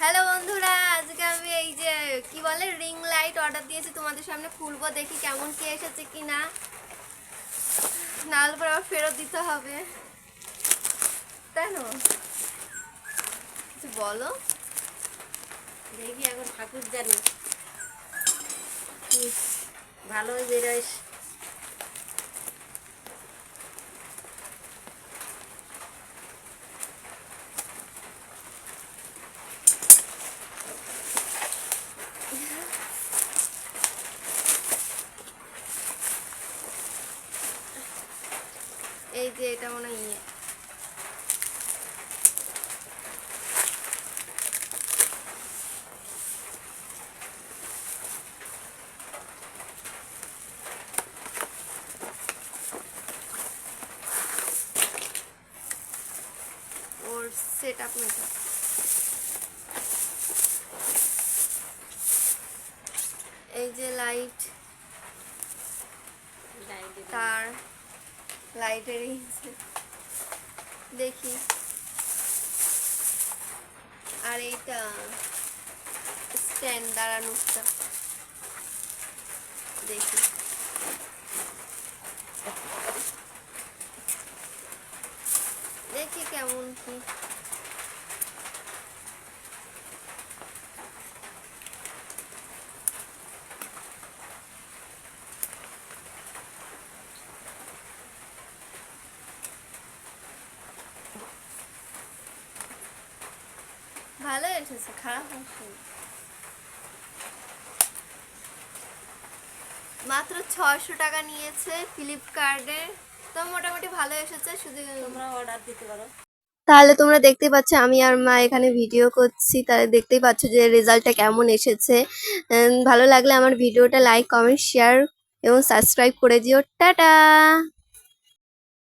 Hello বন্ধুরা, আজকে আমি এই যে, কি বলে রিং লাইট অর্ডার দিয়েছি, তোমাদের সামনে খুলবো, দেখি কেমন কি এসেছে কি না নাহলে পরে আবার ফেরত দিতে হবে। তাই না? বলো? দেখি এখন ঠাকুর জানি। কি ভালোই বেরোয়। এই যে এটা মনে হয় ইয়ে। ওর সেট আপ মেকআপ এই যে লাইট তার লাইটের দেখি। আর এইটা স্ট্যান্ড দাঁড়ানোটা দেখি। দেখি কেমন কি। ভালো এসেছে খারাপ হয়নি মাত্র ছয়শো টাকা নিয়েছে ফ্লিপকার্টে। তো মোটামুটি ভালো এসেছে শুধু তোমরা অর্ডার দিতে পারো। তাহলে তোমরা দেখতে পাচ্ছ আমি আর মা এখানে ভিডিও করছি তাহলে দেখতেই পাচ্ছ যে রেজাল্টটা কেমন এসেছে। ভালো লাগলে আমার ভিডিওটা লাইক কমেন্ট শেয়ার এবং সাবস্ক্রাইব করে দিও। টাটা!